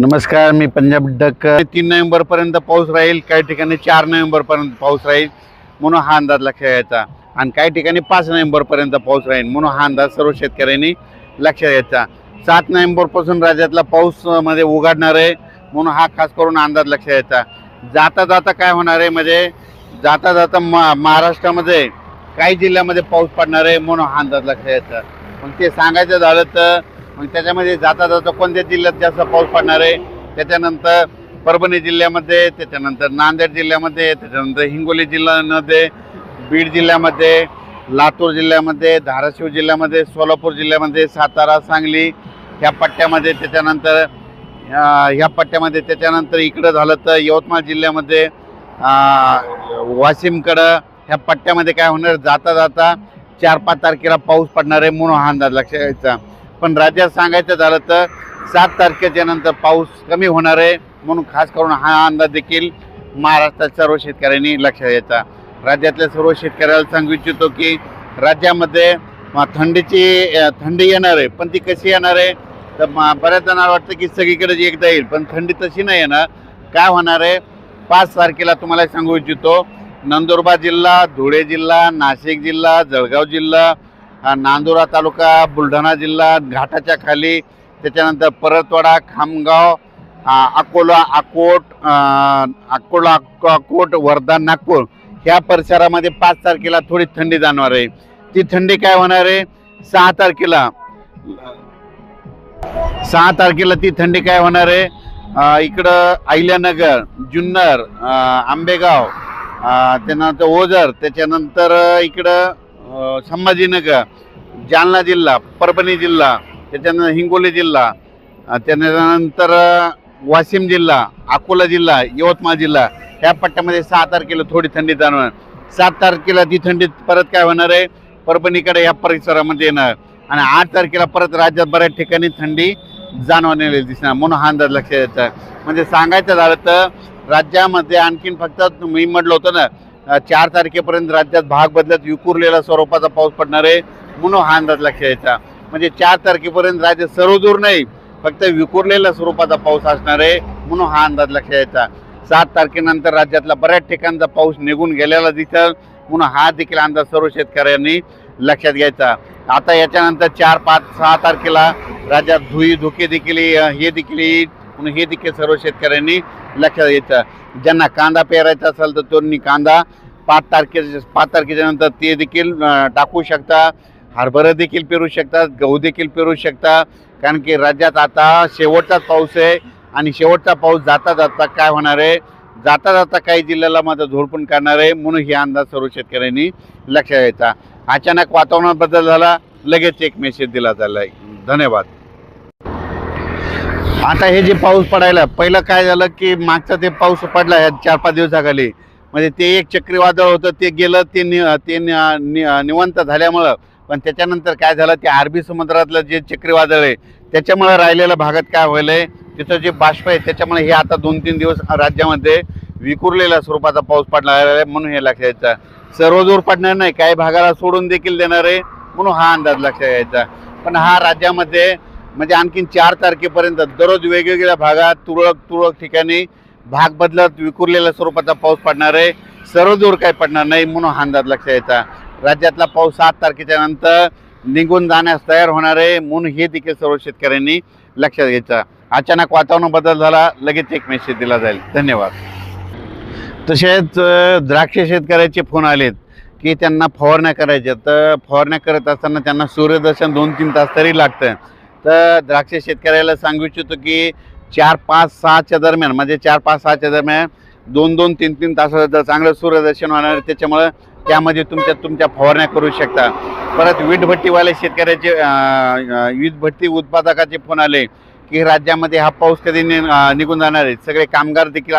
नमस्कार मी पंजाब डक तीन नोव्हेंबर पर्यंत पाऊस राहील काही ठिकाणी चार नोव्हेंबर पर्यंत पाऊस राहील म्हणून हा अंदाज लक्षात घ्यायचा. आणि काही ठिकाणी पाच नोव्हेंबर पर्यंत पाऊस राहील म्हणून हा अंदाज सर्व शेतकऱ्यांनी लक्षात घ्यायचा. सात नोव्हेंबरपासून राज्यातला पाऊसमध्ये उघडणार आहे म्हणून हा खास करून अंदाज लक्षात घ्यायचा. जाता जाता काय होणार आहे म्हणजे जाता जाता मा महाराष्ट्रामध्ये काही जिल्ह्यामध्ये पाऊस पडणार आहे म्हणून हा अंदाज लक्षात घ्यायचा. पण ते सांगायचं झालं तर मग त्याच्यामध्ये जाता जाता कोणत्या जिल्ह्यात जास्त पाऊस पडणार आहे? त्याच्यानंतर परभणी जिल्ह्यामध्ये त्याच्यानंतर नांदेड जिल्ह्यामध्ये त्याच्यानंतर हिंगोली जिल्ह्यामध्ये बीड जिल्ह्यामध्ये लातूर जिल्ह्यामध्ये धाराशिव जिल्ह्यामध्ये सोलापूर जिल्ह्यामध्ये सातारा सांगली ह्या पट्ट्यामध्ये त्याच्यानंतर ह्या पट्ट्यामध्ये त्याच्यानंतर इकडं झालं तर यवतमाळ जिल्ह्यामध्ये वाशिमकडं ह्या पट्ट्यामध्ये काय होणार? जाता जाता चार पाच तारखेला पाऊस पडणार आहे म्हणून हा अंदाज लक्षात घ्यायचा. पण राज्यात सांगायचं झालं तर सात तारखेच्या नंतर पाऊस कमी होणार आहे. म्हणून खास करून हा अंदाज देखील महाराष्ट्रात सर्व शेतकऱ्यांनी लक्षात घ्यायचा. राज्यातल्या सर्व शेतकऱ्याला सांगू इच्छितो की राज्यामध्ये थंडीची थंडी येणार आहे पण ती कशी येणार आहे? तर बऱ्याच जणांना वाटतं की सगळीकडे जी एकदा येईल पण थंडी तशी नाही येणार. काय होणार आहे? पाच तारखेला तुम्हाला सांगू इच्छितो नंदुरबार जिल्हा धुळे जिल्हा नाशिक जिल्हा जळगाव जिल्हा नांदुरा तालुका बुलढाणा जिल्हा घाटाच्या खाली त्याच्यानंतर परतवाडा खामगाव अकोला अकोट अकोला अकोट वर्धा नागपूर. ह्या परिसरामध्ये पाच तारखेला थोडी थंडी जाणणार आहे. ती थंडी काय होणार आहे? सहा तारखेला सहा तारखेला ती थंडी काय होणार आहे? इकडं अहिल्यानगर जुन्नर आंबेगाव त्याच्यानंतर त्यानंतर ओझर त्याच्यानंतर इकडं संभाजीनगर जालना जिल्हा परभणी जिल्हा त्याच्यानंतर हिंगोली जिल्हा त्याच्यानंतर त्यानंतर वाशिम जिल्हा अकोला जिल्हा यवतमाळ जिल्हा. ह्या पट्ट्यामध्ये सहा तारखेला थोडी थंडी जाणवणार. सात तारखेला ती थंडी परत काय होणार आहे? परभणीकडे या परिसरामध्ये येणार. आणि आठ तारखेला परत राज्यात बऱ्याच ठिकाणी थंडी जाणवलेली दिसणार. म्हणून हा अंदाज लक्षात येतं. म्हणजे सांगायचं झालं तर राज्यामध्ये आणखीन फक्त मी म्हटलं होतं ना चार तारखेपर्यंत राज्यात भाग बदलत विखुरलेला स्वरूपाचा पाऊस पडणार आहे म्हणून हा अंदाज लक्षात यायचा. म्हणजे चार तारखेपर्यंत राज्य सर्वदूर नाही फक्त विखुरलेल्या स्वरूपाचा पाऊस असणार आहे म्हणून हा अंदाज लक्षात यायचा. सात तारखेनंतर राज्यातला बऱ्याच ठिकाणचा पाऊस निघून गेलेला दिसेल म्हणून हा देखील अंदाज सर्व शेतकऱ्यांनी लक्षात घ्यायचा. आता याच्यानंतर चार पाच सहा तारखेला राज्यात धुई धुके देखील हे देखील येईल. म्हणून हे देखील सर्व शेतकऱ्यांनी लक्षात घ्यायचं. ज्यांना कांदा पेरायचा असेल तर त्यांनी कांदा पाच तारखे पाच तारखेच्या नंतर ते देखील टाकू शकता. हरभरा देखील पेरू शकतात गहू देखील पेरू शकता. कारण की राज्यात आता शेवटचाच पाऊस आहे आणि शेवटचा पाऊस जाता जाता काय होणार आहे? जाता जाता काही जिल्ह्याला माझं झोडपून काढणार आहे. म्हणून हे अंदाज सर्व शेतकऱ्यांनी लक्षात घ्यायचा. अचानक वातावरणात बदल झाला लगेच एक मेसेज दिला झाला धन्यवाद. आता हे जे पाऊस पडायला पहिलं काय झालं की मागचा ते पाऊस पडला ह्या चार पाच दिवसाखाली म्हणजे ते एक चक्रीवादळ होतं ते गेलं ते नि ते नि- निवंत झाल्यामुळं पण त्याच्यानंतर काय झालं ते अरबी समुद्रातलं जे चक्रीवादळ आहे त्याच्यामुळे राहिलेल्या भागात काय व्हायलं आहे तिथं जे बाष्प आहे त्याच्यामुळे हे आता दोन तीन दिवस राज्यामध्ये विखुरलेल्या स्वरूपाचा पाऊस पडला आहे म्हणून हे लक्षात यायचं. सर्वदूर पडणार नाही काही भागाला सोडून देखील देणार आहे म्हणून हा अंदाज लक्षात यायचा. पण हा राज्यामध्ये म्हणजे आणखीन चार तारखेपर्यंत दररोज वेगवेगळ्या भागात तुरळक तुरळक ठिकाणी भाग बदलत विखुरलेल्या स्वरूपाचा पाऊस पडणार आहे. सर्व दूर काही पडणार नाही म्हणून हा अंदाज लक्षात यायचा राज्यातला पाऊस सात तारखेच्या नंतर निघून जाण्यास तयार होणार आहे म्हणून हे देखील सर्व शेतकऱ्यांनी लक्षात घ्यायचं. अचानक वातावरण बदल झाला लगेच एक मेसेज दिला जाईल. धन्यवाद. तसेच द्राक्ष शेतकऱ्याचे फोन आलेत की त्यांना फवारण्या करायच्या तर फवारण्या करत असताना त्यांना सूर्यदर्शन दोन तीन तास तरी लागतं. तर द्राक्ष शेतकऱ्याला सांगू इच्छितो की चार पाच सहाच्या दरम्यान म्हणजे चार पाच सहाच्या दरम्यान दोन दोन तीन तीन तासाचं जर चांगलं सूर्यदर्शन होणार आहे, त्याच्यामुळं त्यामध्ये तुमच्या तुमच्या फवारण्या करू शकता. परत वीटभट्टीवाले शेतकऱ्याचे अं, वीजभट्टी उत्पादकाचे फोन आले की राज्यामध्ये हा पाऊस कधी नि- निघून जाणार आहे? सगळे कामगार देखील